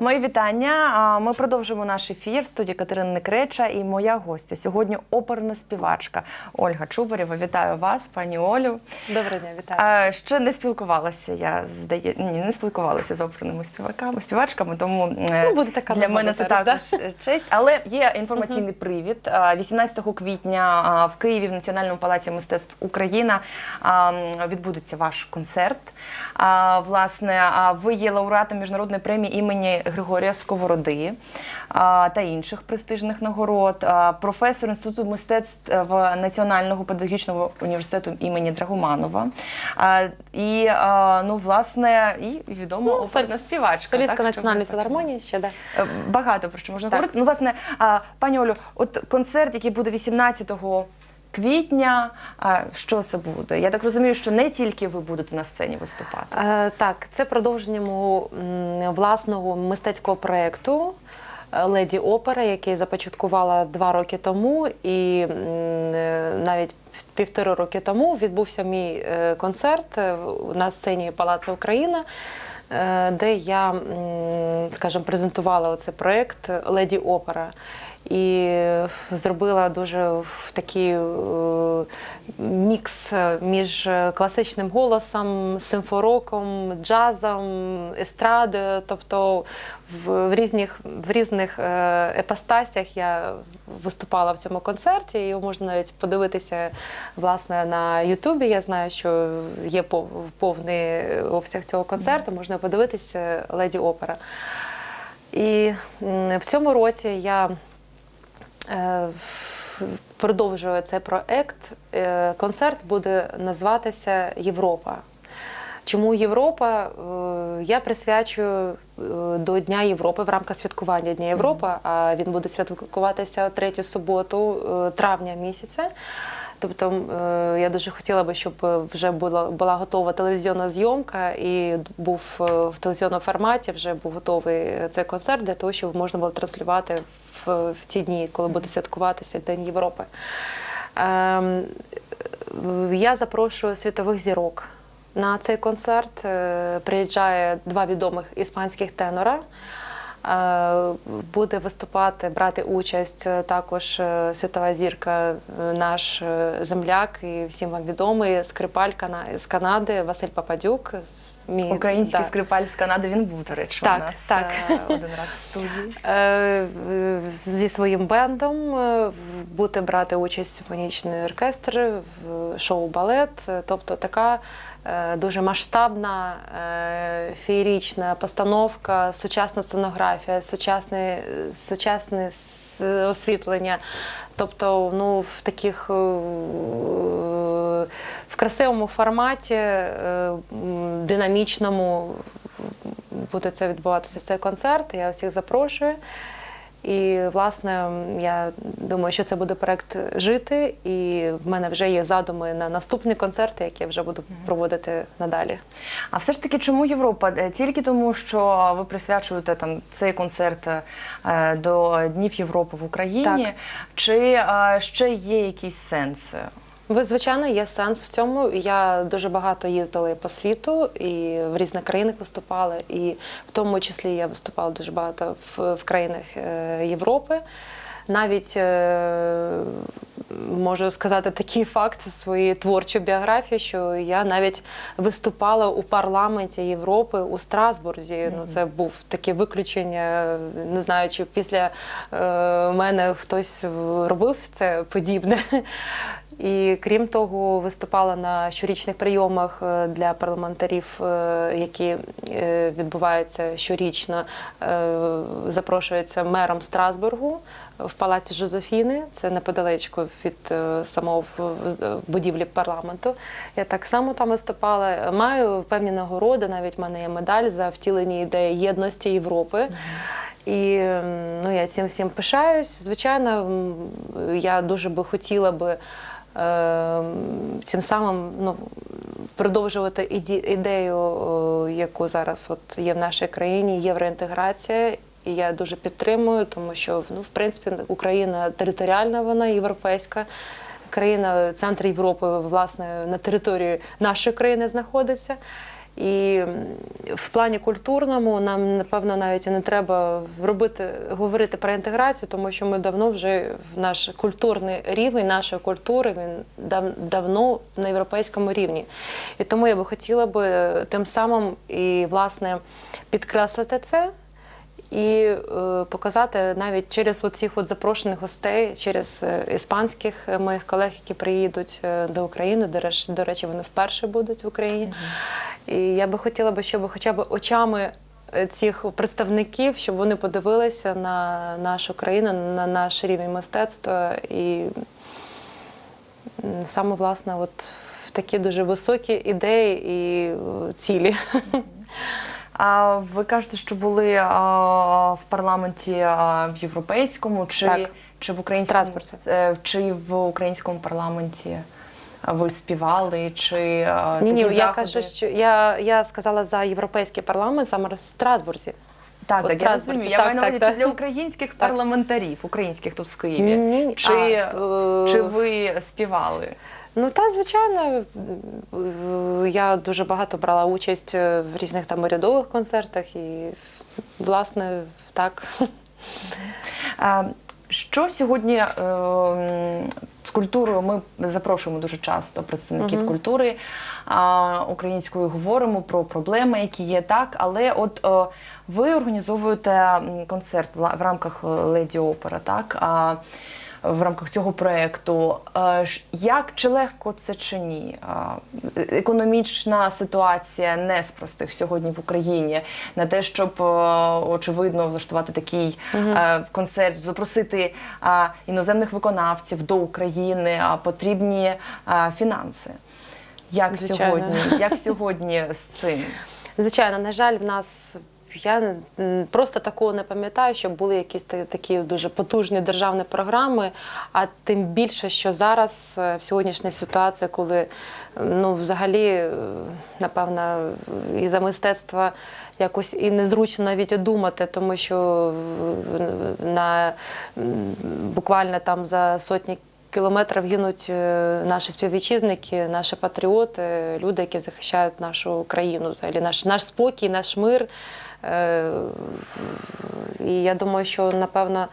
Мої вітання. Ми продовжимо наш ефір в студії Катерини Некреча і моя гостя сьогодні оперна співачка Ольга Чубарєва. Вітаю вас, пані Олю. Доброго дня, вітаю. Ще не спілкувалася. Я здає... Ні, не спілкувалася з оперними співаками, співачками, тому е, Ну, буде така для мене це також честь. Але є інформаційний привід. 18 квітня в Києві в Національному палаці мистецтв Україна відбудеться ваш концерт. Власне, ви є лауреатом міжнародної премії імені Григорія Сковороди та інших престижних нагород, професор інституту мистецтв Національного педагогічного університету імені Драгоманова. І ну, власне, і відома Ну, оперна співачка. Солістка так, Національної філармонії ще да. Е, Багато про що можна Так. говорити. Ну, власне, пані Олю, от концерт, який буде 18 квітня, що це буде? Я так розумію, що не тільки ви будете на сцені виступати. Е, так, це продовження мого власного мистецького проєкту е, Леді Опера, який започаткувала два роки тому, і е, навіть півтори роки тому відбувся мій концерт на сцені Палацу Україна. Де я, скажімо, презентувала оцей проєкт Леді Опера. І зробила дуже такий е, мікс між класичним голосом, симфороком, джазом, естрадою. Тобто в, в різних, в різних е, епостасях я виступала в цьому концерті. Його можна навіть подивитися власне на Ютубі. Я знаю, що є повний обсяг цього концерту. Можна подивитися Леді Опера. І в цьому році я е, продовжую цей проект. Е, Концерт буде називатися Європа. Чому Європа? Е, Я присвячую до Дня Європи в рамках святкування Дня Європи, а він буде святкуватися третю суботу травня місяця. Тобто я дуже хотіла би, щоб вже була, була готова телевізійна зйомка і був в телевізійному форматі, вже був готовий цей концерт для того, щоб можна було транслювати в, ті дні, коли буде святкуватися День Європи. Ем, я запрошую світових зірок на цей концерт. Е, Приїжджає два відомих іспанських тенора. Е, Буде виступати, брати участь е, також е, світова зірка, наш земляк і всім вам відомий скрипаль з Канади Василь Пападюк. мій- Український да. скрипаль з Канади він був, до речі, Так, у нас так. один раз в студії. Зі своїм бендом буде брати участь симфонічний оркестр в шоу балет. Е, Тобто така дуже масштабна е, феєрічна постановка, сучасна сценографія, сучасне, сучасне освітлення. Тобто, ну, в таких е, в красивому форматі, е, динамічному буде це відбуватися цей концерт. Я всіх запрошую. І, власне, я думаю, що це буде проект жити, і в мене вже є задуми на наступні концерти, які я вже буду проводити надалі. А все ж таки, чому Європа? Е, Тільки тому, що ви присвячуєте там цей концерт е, до Днів Європи в Україні, Так. чи е, ще є якісь сенси? Ви, звичайно, є сенс в цьому. Я дуже багато їздила і по світу, і в різних країнах виступала, і в тому числі я виступала дуже багато в, в країнах е, Європи. Навіть е, можу сказати такий факт зі своєї творчої біографії, що я навіть виступала у парламенті Європи у Страсбурзі. Ну це був таке виключення. Не знаю, чи після е, мене хтось робив це подібне. І крім того, виступала на щорічних прийомах е, для парламентарів, е, які е, відбуваються щорічно. Запрошується мером Страсбургу в палаці Жозефіни. Це неподалечку від самого будівлі парламенту. Я так само там виступала. Маю певні нагороди. Навіть в мене є медаль за втілені ідеї єдності Європи. І ну, я цим всім пишаюсь. Звичайно, я дуже би хотіла би е, цим самим ну, продовжувати ідею, яку зараз от є в нашій країні, євроінтеграція. І я дуже підтримую, тому що ну, в принципі Україна територіальна, вона європейська. Країна, центр Європи, власне, на території нашої країни знаходиться. І в плані культурному нам напевно навіть і не треба робити говорити про інтеграцію, тому що ми давно вже наш культурний рівень нашої культури він дав, давно на європейському рівні. І тому я би хотіла би тим самим і власне підкреслити це. І е, показати навіть через оцих от запрошених гостей, через е, іспанських е, моїх колег, які приїдуть до України. До речі, до речі, вони вперше будуть в Україні. І я би хотіла би, щоб хоча б очами цих представників, щоб вони подивилися на нашу країну, на наш рівень мистецтва і саме власне, от в такі дуже високі ідеї і цілі. А ви кажете, що були а, в парламенті а, в європейському чи, Так. чи в українському е, чи в українському парламенті ви співали, чи Ні, ні, такі я кажу, що я, я сказала за європейський парламент саме в Страсбурзі. Так, у так, я розумію. Я маю на увазі чи для українських парламентарів, українських тут в Києві. Ні, ні. Чи, А, е, чи ви співали? Ну та звичайно, е, я дуже багато брала участь е, в різних там урядових концертах і власне так. А, Що сьогодні е, з культурою ми запрошуємо дуже часто представників культури а, української, говоримо про проблеми, які є так. Але от е, ви організовуєте концерт в в рамках Леді Опера, так? А, в рамках цього проєкту. Е, Як чи легко це чи ні? Е- Економічна ситуація не з простих сьогодні в Україні на те, щоб е, очевидно влаштувати такий е, концерт, запросити іноземних виконавців до України, а потрібні фінанси. Як Звичайно. сьогодні? Як сьогодні з цим? Звичайно, на жаль, в нас я просто такого не пам'ятаю, щоб були якісь такі дуже потужні державні програми. А тим більше, що зараз е, в сьогоднішній ситуації, коли ну взагалі, е, напевно, і за мистецтво якось і незручно навіть думати, тому що на буквально там за сотні кілометрів гинуть е, наші співвітчизники, наші патріоти, люди, які захищають нашу країну, взагалі наш, наш спокій, наш мир. Е, І я думаю, що напевно.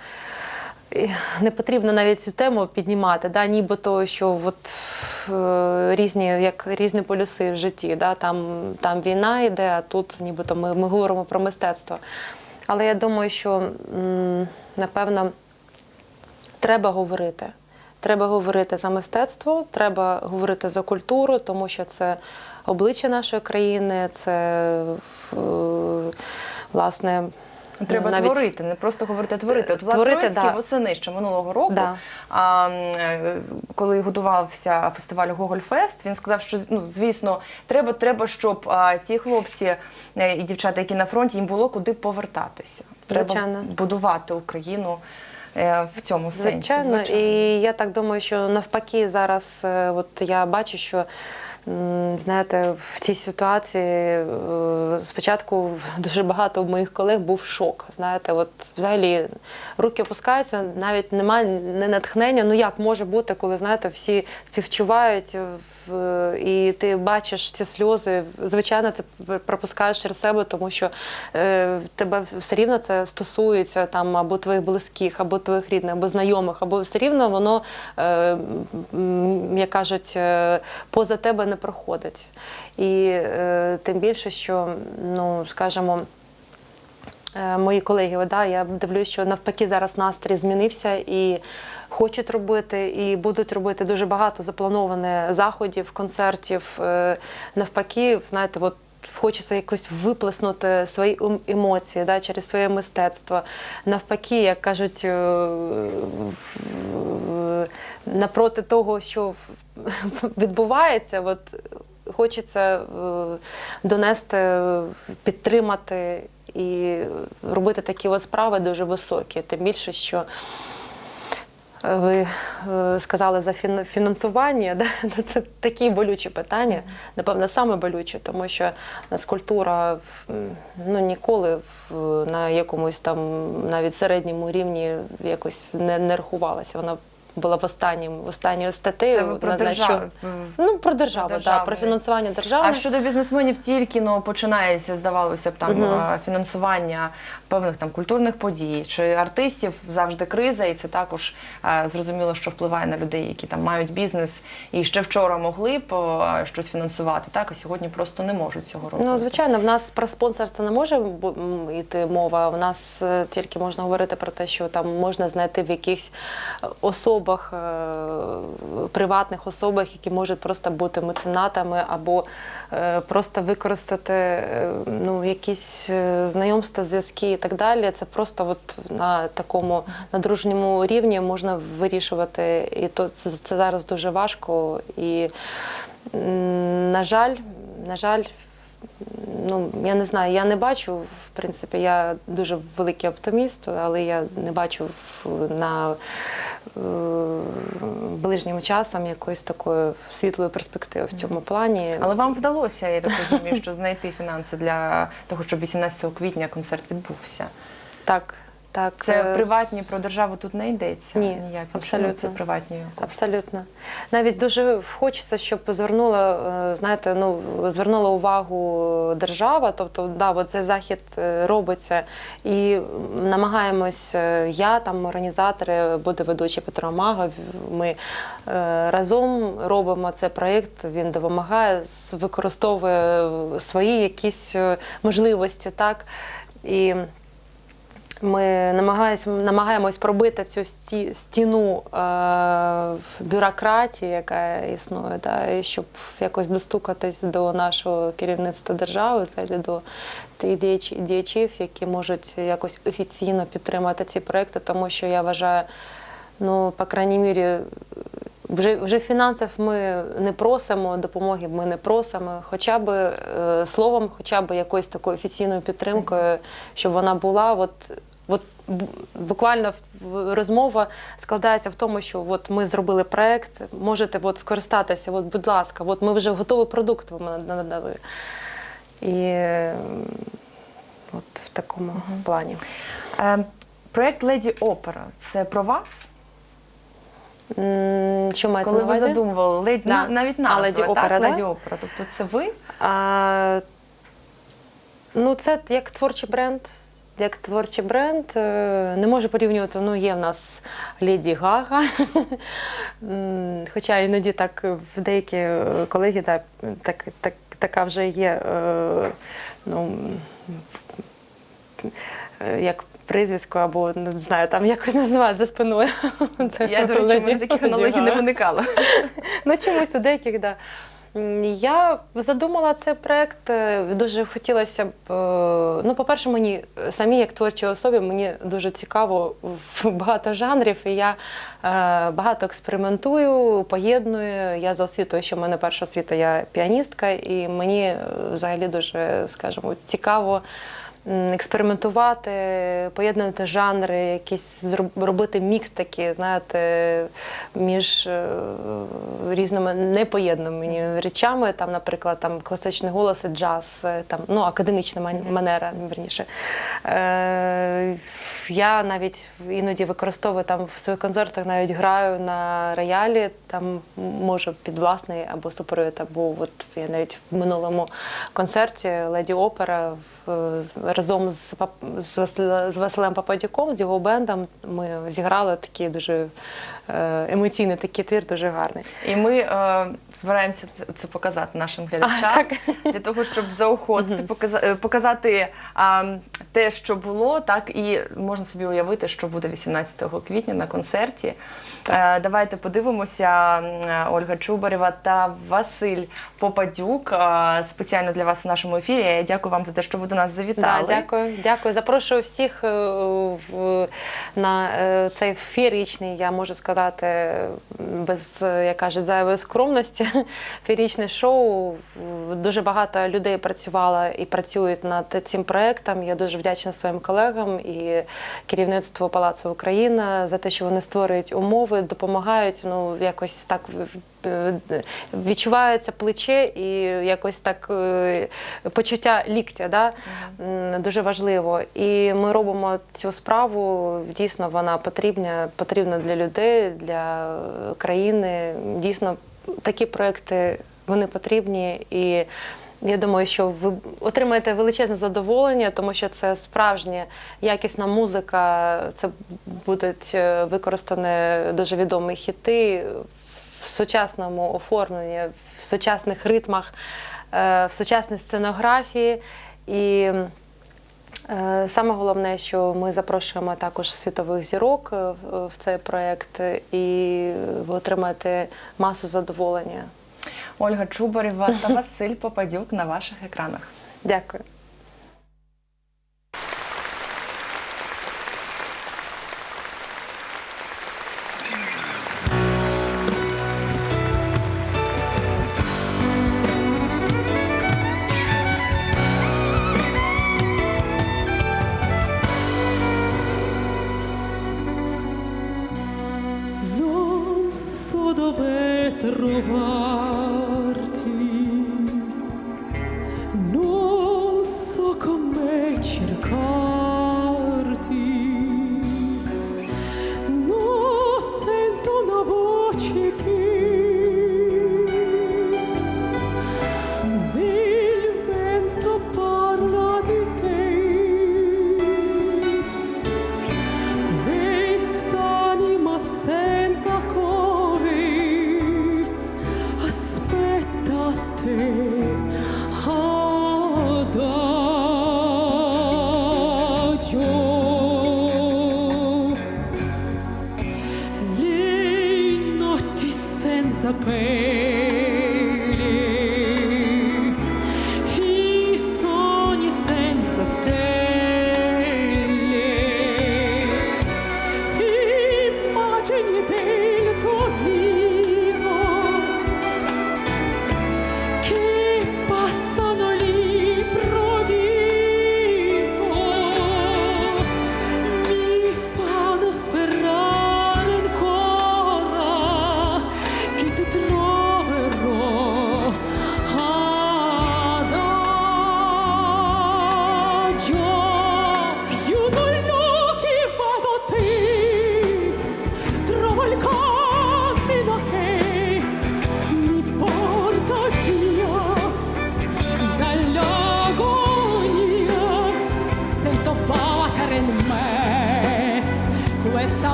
Не потрібно навіть цю тему піднімати, да, нібито що от, е, різні, як різні полюси в житті. Да, там, там війна йде, а тут нібито ми, ми говоримо про мистецтво. Але я думаю, що напевно треба говорити. Треба говорити за мистецтво, треба говорити за культуру, тому що це обличчя нашої країни, це е, власне. Треба навіть- творити, не просто говорити, а творити. От Влад Творити, Троїцький да. восени ще минулого року, Да. а, е, коли готувався фестиваль Гогольфест, він сказав, що ну звісно, треба, треба, щоб а, ті хлопці е, і дівчата, які на фронті, їм було куди повертатися. Треба Звичайно. будувати Україну в цьому сенсі. Звичайно, і я так думаю, що навпаки зараз, от я бачу, що знаєте, в цій ситуації е, спочатку дуже багато моїх колег був шок. Знаєте, от взагалі руки опускаються, навіть немає не натхнення. Ну як може бути, коли знаєте, всі співчувають і ти бачиш ці сльози. Звичайно, ти пропускаєш через себе, тому що е, тебе все рівно це стосується там або твоїх близьких, або твоїх рідних, або знайомих, або все рівно воно, е, як кажуть, е, поза тебе не проходить. І е, тим більше, що, ну, скажімо, Е, Мої колеги, да, я дивлюсь, що навпаки зараз настрій змінився і хочуть робити, і будуть робити дуже багато запланованих заходів, концертів. Е, Навпаки, знаєте, от хочеться якось виплеснути свої ем- емоції да, через своє мистецтво. Навпаки, як кажуть, е, напроти того, що відбувається, от хочеться е, донести, підтримати і робити такі от справи дуже високі. Тим більше, що ви е, сказали за фін- фінансування, да? то це такі болючі питання, напевно, саме болючі, тому що у нас культура ну, ніколи на якомусь там навіть середньому рівні якось не, не рахувалася. Вона була в останнім останньою статтею. Це ви про державу. Ну, про державу, Про так, про фінансування А держави. щодо бізнесменів, тільки ну, починається, здавалося б, там е, фінансування певних там культурних подій чи артистів завжди криза, і це також е, зрозуміло, що впливає на людей, які там мають бізнес і ще вчора могли б е, щось фінансувати, так а сьогодні просто не можуть цього робити. Ну, звичайно, в нас про спонсорство не може йти мова. У нас тільки можна говорити про те, що там можна знайти в якихось е, особах, е, приватних особах, які можуть просто бути меценатами, або е, просто використати е, ну, якісь знайомства, зв'язки і так далі. Це просто от на такому на дружньому рівні можна вирішувати. І то це, це зараз дуже важко. І, на жаль, на жаль, ну я не знаю, я не бачу, в принципі, я дуже великий оптиміст, але я не бачу на е, ближнім часом якоїсь такої світлої перспективи в цьому плані. Але вам вдалося, я так розумію, що знайти фінанси для того, щоб 18 квітня концерт відбувся. так, так. Це е, приватні про державу тут не йдеться. Ні, ніяким абсолютно. Це приватні. Абсолютно. Навіть дуже хочеться, щоб звернула, е, знаєте, ну, звернула увагу держава. Тобто, да, от цей захід е, робиться і намагаємось, я там організатори, буде ведучий Петро Мага. Ми разом робимо цей проєкт, він допомагає, використовує свої якісь можливості, так. І ми намагаємось, намагаємось пробити цю сті- стіну е, бюрократії, яка існує, і щоб якось достукатись до нашого керівництва держави, до тих діяч- діячів, які можуть якось офіційно підтримати ці проекти, тому що я вважаю, ну, по крайній мірі, вже, вже фінансів ми не просимо, допомоги ми не просимо. Хоча б е, словом, хоча б якоюсь такою офіційною підтримкою, щоб вона була. От, от буквально розмова складається в тому, що от ми зробили проект, можете от скористатися, от, будь ласка, от ми вже готовий продукт вам надали. І от в такому плані. Е, проект Леді Опера це про вас? Що мається Коли на ви задумували леді, Да. на- навіть А, назва, «Леді так? Опера», да? Леді Опера. Тобто це ви? А, ну, це як творчий бренд. Як творчий бренд е, не можу порівнювати. Ну, є в нас Леді Гага. Хоча іноді так в деякі е, колеги так, так, так, така вже є. е, Ну, як прізвисько, або не знаю, там якось називають за спиною. Я, до речі, в мене таких аналогій не Гага. виникало. Ну, чомусь у деяких, да. Я задумала цей проект. е, Дуже хотілося б. е, Ну, по-перше, мені самі як творчій особі мені дуже цікаво багато жанрів, і я е, багато експериментую, поєдную. Я за освітою, що в мене перша освіта, я піаністка, і мені взагалі дуже, скажімо, цікаво. Експериментувати, поєднувати жанри, якісь робити мікс такий, знаєте, між е, різними непоєднаними речами. Там, наприклад, там класичний голос і джаз, е, там ну академічна манера, верніше. Е, я навіть іноді використовую там в своїх концертах, навіть граю на роялі, там можу під власний або супровід, або от я навіть в минулому концерті Леді Опера разом з, з Василем- з Василем Пападюком, з його бендом, ми зіграли такий дуже е, емоційний такий твір, дуже гарний. І ми е, збираємося це, показати нашим глядачам так. для того, щоб заохотити, е, показати те, що було, так і можна собі уявити, що буде 18 квітня на концерті. Е, давайте подивимося. Ольга Чубарєва та Василь Попадюк е, спеціально для вас в нашому ефірі. Я дякую вам за те, що ви до нас завітали. Да, дякую, дякую. Запрошую всіх е, на е, цей феєричний, я можу сказати, без е, як кажуть, зайвої скромності. Феєричне шоу. Дуже багато людей працювало і працюють над цим проектом. Я дуже вдячна своїм колегам і керівництву Палацу Україна за те, що вони створюють умови, допомагають ну якось так е, відчувається плече і якось так е, почуття ліктя. Да? Дуже важливо. І ми робимо цю справу. Дійсно, вона потрібна, потрібна для людей, для країни. Дійсно, такі проекти вони потрібні. І я думаю, що ви отримаєте величезне задоволення, тому що це справжня якісна музика. Це будуть е, використані дуже відомі хіти в сучасному оформленні, в сучасних ритмах, е, в сучасній сценографії. І Е, Саме головне, що ми запрошуємо також світових зірок в цей проєкт, і ви отримаєте масу задоволення. Ольга Чубарєва та Василь Попадюк на ваших екранах. Дякую. disappear.